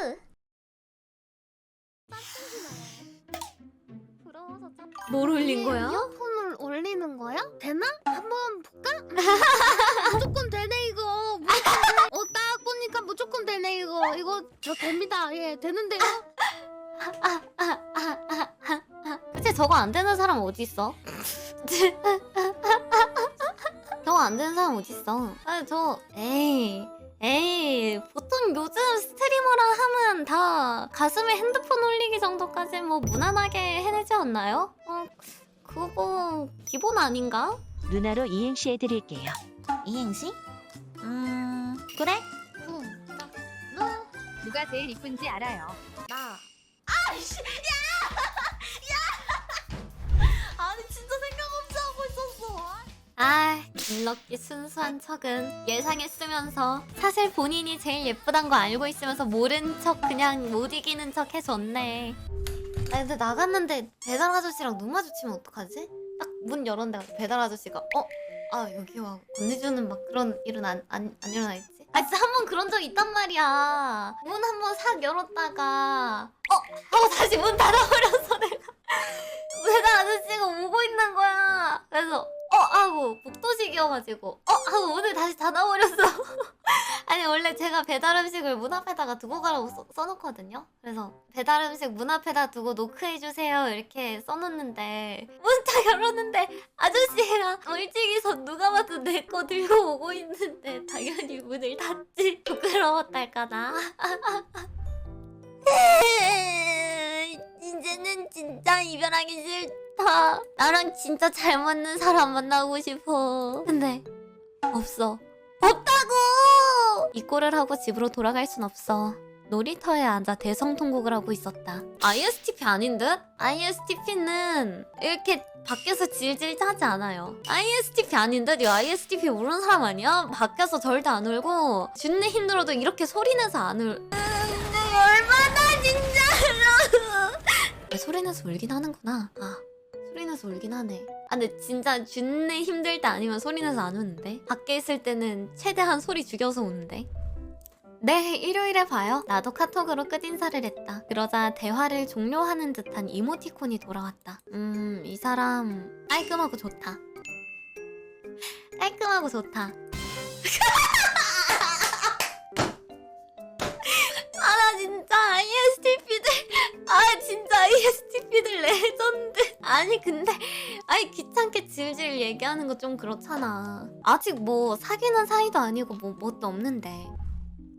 라이브. 부러워서 좀. 뭘 올린 거야? 이어폰을 올리는 거야? 되나? 한번 볼까? 무조건 되네 이거. 무조건 어, 딱 보니까 무조건 되네 이거. 이거 저 됩니다. 예, 되는데요. 대체 저거 안 되는 사람 어디 있어? 저거 안 되는 사람 어디 있어? 아니 저 에이 에이 보통 요즘 스트리머랑 하면 다 가슴에 핸드폰 올리기 정도까지 뭐 무난하게 해내지 않나요? 어 그거 기본 아닌가? 누나로 이행시 해드릴게요. 이행시? 음 그래? 응. 누가 제일 이쁜지 알아요. 나. 아이씨, 야! 야! 아니 진짜 생각 없이 하고 있었어. 아, 일럭기 순수한 척은 예상했으면서 사실 본인이 제일 예쁘단 거 알고 있으면서 모른 척 그냥 못 이기는 척 해줬네. 아 근데 나갔는데 배달 아저씨랑 눈 마주치면 어떡하지? 딱 문 열었는데 배달 아저씨가 어? 아 여기 와 건네주는 막 그런 일은 안, 안, 안 일어나 있지? 아 진짜 한 번 그런 적 있단 말이야 문 한 번 싹 열었다가 어? 하고 다시 문 닫아버렸어 내가 배달 아저씨가 오고 있는 거야 그래서 어? 하고 복도식이어가지고 어? 하고 문을 다시 닫아버렸어 아니 원래 제가 배달 음식을 문 앞에다가 두고 가라고 써, 써놓거든요 그래서 배달 음식 문 앞에다 두고 노크해 주세요 이렇게 써놓는데 문딱 열었는데 아저씨가 멀찍이서 누가 봐도 내 거 들고 오고 있는데 당연히 문을 닫지 부끄러웠달까나 진짜 이별하기 싫다 나랑 진짜 잘 맞는 사람 만나고 싶어 근데 없어 없다고 이 꼴을 하고 집으로 돌아갈 순 없어 놀이터에 앉아 대성통곡을 하고 있었다. ISTP 아닌 듯? ISTP는 이렇게 밖에서 질질 짜지 않아요. ISTP 아닌 듯? 이 ISTP 모르는 사람 아니야? 밖에서 절대 안 울고 준내 힘들어도 이렇게 소리 내서 안 울. 음, 얼마나. 소리내서 울긴 하는구나. 아. 소리내서 울긴 하네. 아 근데 진짜 준내 힘들 때 아니면 소리내서 안 우는데 밖에 있을 때는 최대한 소리 죽여서 우는데 네, 일요일에 봐요. 나도 카톡으로 끝인사를 했다. 그러자 대화를 종료하는 듯한 이모티콘이 돌아왔다. 음, 이 사람 깔끔하고 좋다. 깔끔하고 좋다. 아, 나 진짜 ISTP들, 아, ISTP들 레전드. 아니, 근데, 아니, 귀찮게 질질 얘기하는 거 좀 그렇잖아. 아직 뭐, 사귀는 사이도 아니고 뭐, 뭣도 없는데.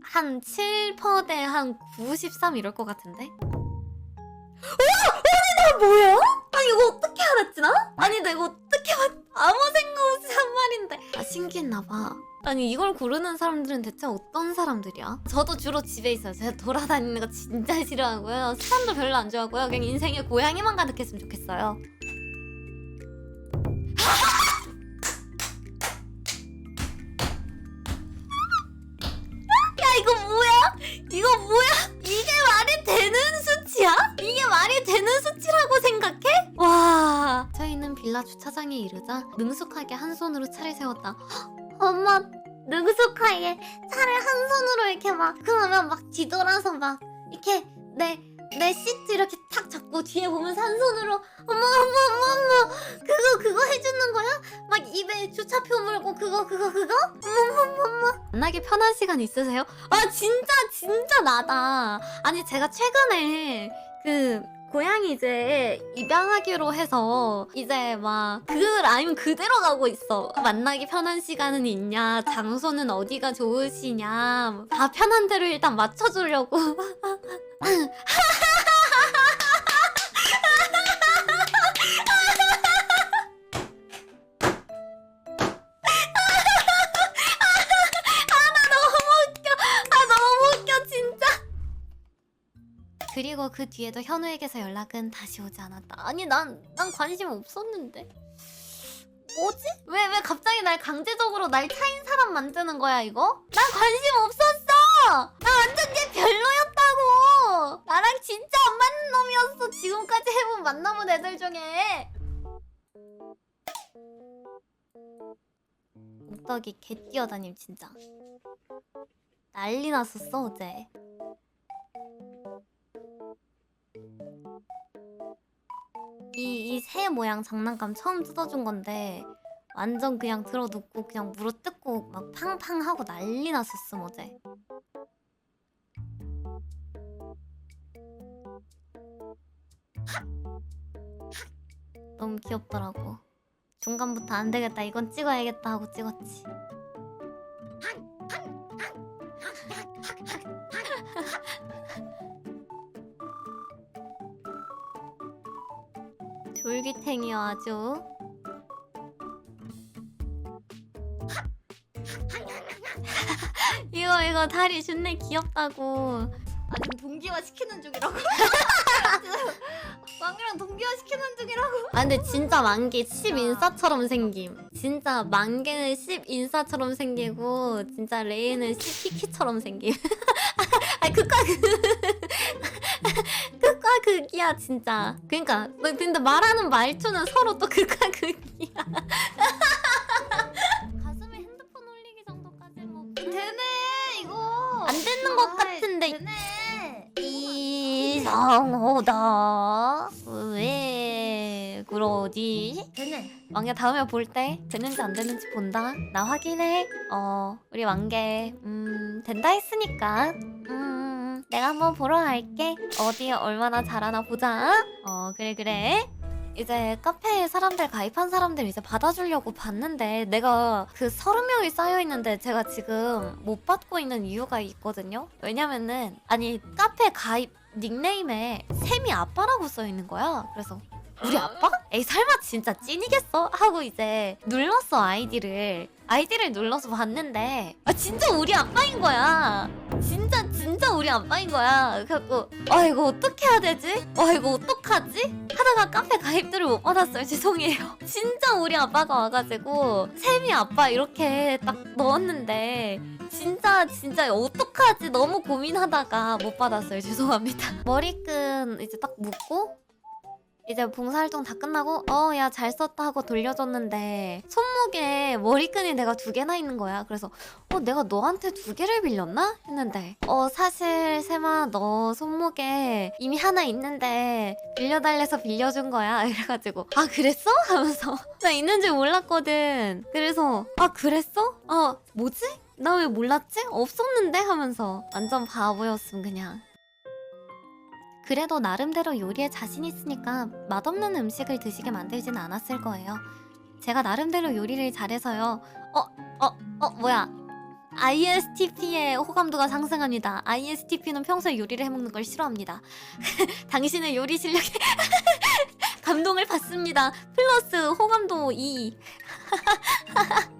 한 7%대 한 93 이럴 것 같은데? 와! 아니 나 뭐야? 아니 이거 어떻게 알았지 나? 아니 나 이거 어떻게 봤... 아무 생각 없이 한 말인데 아 신기했나봐 아니 이걸 고르는 사람들은 대체 어떤 사람들이야? 저도 주로 집에 있어요 제가 돌아다니는 거 진짜 싫어하고요 사람도 별로 안 좋아하고요 그냥 인생에 고양이만 가득했으면 좋겠어요 야 이거 뭐야? 이거 뭐야? 이게 말이 되는 수치야? 이게 말이 되는 수치라고 생각해? 와 저희는 빌라 주차장에 이르자 능숙하게 한 손으로 차를 세웠다 헉, 엄마 능숙하게 차를 한 손으로 이렇게 막 그러면 막 뒤돌아서 막 이렇게 내 내 시트 이렇게 탁 잡고 뒤에 보면서 한 손으로 어머 어머 어머 어머 그거 그거 해주는 거야? 막 입에 주차표 물고 그거 그거 그거? 어머 어머 어머 만나기 편한 시간 있으세요? 아 진짜 진짜 나다. 아니 제가 최근에 그 고양이 이제 입양하기로 해서 이제 막 그 라임 그대로 가고 있어. 만나기 편한 시간은 있냐? 장소는 어디가 좋으시냐? 다 편한 대로 일단 맞춰주려고. 그 뒤에도 현우에게서 연락은 다시 오지 않았다. 아니 난 난 관심 없었는데. 뭐지? 왜 왜 갑자기 날 강제적으로 날 차인 사람 만드는 거야 이거? 난 관심 없었어. 나 완전 얘 별로였다고. 나랑 진짜 안 맞는 놈이었어. 지금까지 해본 만나본 애들 중에. 옥덕이 개 뛰어다님 진짜. 난리 났었어 어제. 이, 이 새 모양 장난감 처음 뜯어준 건데 완전 그냥 들어눕고 그냥 물어 뜯고 막 팡팡 하고 난리 났었음 어제. 너무 귀엽더라고. 중간부터 안 되겠다. 이건 찍어야겠다 하고 찍었지. 졸기탱이요 아주. 이거 이거 다리 존내 귀엽다고. 아 지금 동기화 시키는 중이라고. 왕이랑 동기화 시키는 중이라고. 아 근데 진짜 만개 10 인싸처럼 생김. 진짜 만개는 10 인싸처럼 생기고 진짜 레이는 10 키키처럼 생김. 아 극과 극. 극이야 진짜. 그러니까 너 근데 말하는 말투는 서로 또 극과 극이야. 가슴에 핸드폰 올리기 정도까지 뭐 되네 이거. 안 되는 것 같은데. 되네. 이상하다. 왜 그러지? 되네. 왕개 다음에 볼 때 되는지 안 되는지 본다. 나 확인해. 어, 우리 왕개 음 된다 했으니까. 음, 내가 한번 보러 갈게. 어디에 얼마나 잘하나 보자. 어, 그래 그래. 이제 카페에 사람들 가입한 사람들 이제 받아주려고 봤는데 내가 그 서른 명이 쌓여 있는데 제가 지금 못 받고 있는 이유가 있거든요. 왜냐면은 아니 카페 가입 닉네임에 샘이 아빠라고 써 있는 거야. 그래서 우리 아빠? 에이 설마 진짜 찐이겠어? 하고 이제 눌렀어 아이디를 아이디를 눌러서 봤는데 아 진짜 우리 아빠인 거야 진짜 우리 아빠인 거야. 그래갖고 아 이거 어떻게 해야 되지? 아 이거 어떡하지? 하다가 카페 가입들을 못 받았어요. 죄송해요. 진짜 우리 아빠가 와가지고 샘이 아빠 이렇게 딱 넣었는데 진짜 진짜 어떡하지? 너무 고민하다가 못 받았어요. 죄송합니다. 머리끈 이제 딱 묶고 이제 봉사활동 다 끝나고 어 야 잘 썼다 하고 돌려줬는데 손목에 머리끈이 내가 두 개나 있는 거야. 그래서 어 내가 너한테 두 개를 빌렸나? 했는데 어 사실 세마 너 손목에 이미 하나 있는데 빌려달래서 빌려준 거야. 이래가지고 아 그랬어? 하면서. 나 있는지 몰랐거든. 그래서 아 그랬어? 어 뭐지? 나 왜 몰랐지? 없었는데? 하면서 완전 바보였음 그냥 그래도 나름대로 요리에 자신 있으니까 맛없는 음식을 드시게 만들진 않았을 거예요. 제가 나름대로 요리를 잘해서요. 어, 어, 어, 뭐야. ISTP의 호감도가 상승합니다. ISTP는 평소에 요리를 해먹는 걸 싫어합니다. 당신의 요리 실력에 감동을 받습니다. 플러스 호감도 2.